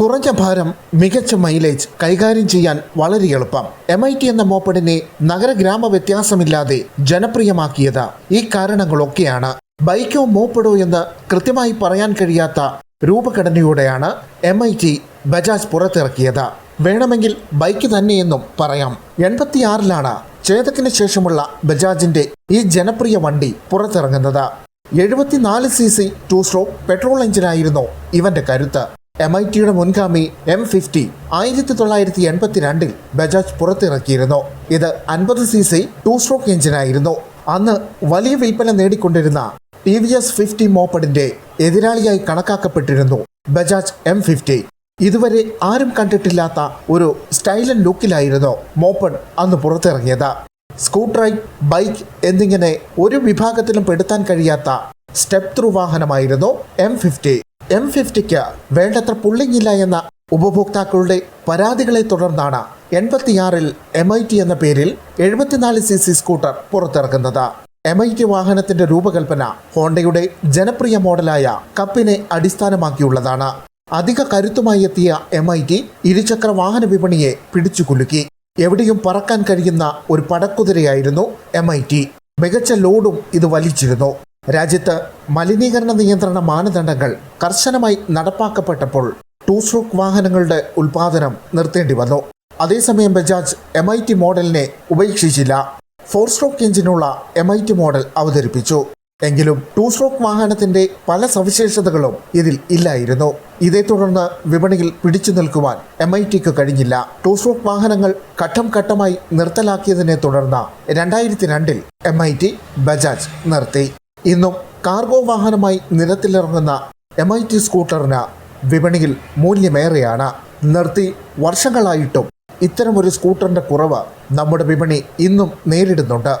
കുറഞ്ഞ ഭാരം മികച്ച മൈലേജ് കൈകാര്യം ചെയ്യാൻ വളരെ എളുപ്പം. എം ഐ ടി എന്ന മോപ്പഡിനെ നഗരഗ്രാമ വ്യത്യാസമില്ലാതെ ജനപ്രിയമാക്കിയത് ഈ കാരണങ്ങളൊക്കെയാണ്. ബൈക്കോ മോപ്പഡോ എന്ന് കൃത്യമായി പറയാൻ കഴിയാത്ത രൂപഘടനയോടെയാണ് എം ഐ ടി ബജാജ് പുറത്തിറക്കിയത്. വേണമെങ്കിൽ ബൈക്ക് തന്നെയെന്നും പറയാം. എൺപത്തിയാറിലാണ് ചേതക്കിന് ശേഷമുള്ള ബജാജിന്റെ ഈ ജനപ്രിയ വണ്ടി പുറത്തിറങ്ങുന്നത്. എഴുപത്തിനാല് C C two stroke petrol എഞ്ചിനായിരുന്നു ഇവന്റെ കരുത്ത്. എം ഐ ടിയുടെ മുൻഗാമി എം ഫിഫ്റ്റി ആയിരത്തി തൊള്ളായിരത്തി എൺപത്തിരണ്ടിൽ ബജാജ് പുറത്തിറക്കിയിരുന്നു. ഇത് അൻപത് സി സി ടു സ്ട്രോക്ക് എഞ്ചിനായിരുന്നു. അന്ന് വലിയ വിൽപ്പന നേടിക്കൊണ്ടിരുന്ന ടി വി എസ് ഫിഫ്റ്റി മോപ്പഡിന്റെ എതിരാളിയായി കണക്കാക്കപ്പെട്ടിരുന്നു ബജാജ് എം ഫിഫ്റ്റി ഇതുവരെ ആരും കണ്ടിട്ടില്ലാത്ത ഒരു സ്റ്റൈലൻ ലുക്കിലായിരുന്നു മോപ്പഡ് അന്ന് പുറത്തിറങ്ങിയത്. സ്കൂട്ടർ ബൈക്ക് എന്നിങ്ങനെ ഒരു വിഭാഗത്തിലും പെടുത്താൻ കഴിയാത്ത സ്റ്റെപ്പ് ത്രൂ വാഹനമായിരുന്നു എം ഫിഫ്റ്റി എം ഫിഫ്റ്റിക്ക് വേണ്ടത്ര പുള്ളിങ്ങില്ല എന്ന ഉപഭോക്താക്കളുടെ പരാതികളെ തുടർന്നാണ് എൺപത്തിയാറിൽ എം ഐ ടി എന്ന പേരിൽ എഴുപത്തിനാല് സി സി സ്കൂട്ടർ പുറത്തിറക്കുന്നത്. എം ഐ ടി വാഹനത്തിന്റെ രൂപകൽപ്പന ഹോണ്ടയുടെ ജനപ്രിയ മോഡലായ കപ്പിനെ അടിസ്ഥാനമാക്കിയുള്ളതാണ്. അധിക കരുത്തുമായി എത്തിയ എം ഐ ടി ഇരുചക്ര വാഹന വിപണിയെ പിടിച്ചുകുലുക്കി എവിടെയും പറക്കാൻ കഴിയുന്ന ഒരു പടക്കുതിരയായിരുന്നു എം ഐ ടി മികച്ച ലോഡും ഇത് വലിച്ചിരുന്നു. രാജ്യത്ത് മലിനീകരണ നിയന്ത്രണ മാനദണ്ഡങ്ങൾ കർശനമായി നടപ്പാക്കപ്പെട്ടപ്പോൾ ടു സ്ട്രോക്ക് വാഹനങ്ങളുടെ ഉൽപാദനം നിർത്തേണ്ടി വന്നു. അതേസമയം ബജാജ് എം ഐ ടി മോഡലിനെ ഉപേക്ഷിച്ചില്ല. ഫോർ സ്ട്രോക്ക് എഞ്ചിനുള്ള എം ഐ ടി മോഡൽ അവതരിപ്പിച്ചു. എങ്കിലും ടു സ്ട്രോക്ക് വാഹനത്തിന്റെ പല സവിശേഷതകളും ഇതിൽ ഇല്ലായിരുന്നു. ഇതേ തുടർന്ന് വിപണിയിൽ പിടിച്ചു നിൽക്കുവാൻ എം ഐ ടിക്ക് കഴിഞ്ഞില്ല. ടു സ്ട്രോക്ക് വാഹനങ്ങൾ ഘട്ടം ഘട്ടമായി നിർത്തലാക്കിയതിനെ തുടർന്ന് രണ്ടായിരത്തി രണ്ടിൽ എം ഐ ടി ബജാജ് നിർത്തി. ഇന്നും കാർഗോ വാഹനമായി നിരത്തിലിറങ്ങുന്ന എം ഐ ടി സ്കൂട്ടറിന് വിപണിയിൽ മൂല്യമേറെയാണ്. നിർത്തി വർഷങ്ങളായിട്ടും ഇത്തരമൊരു സ്കൂട്ടറിന്റെ കുറവ് നമ്മുടെ വിപണി ഇന്നും നേരിടുന്നുണ്ട്.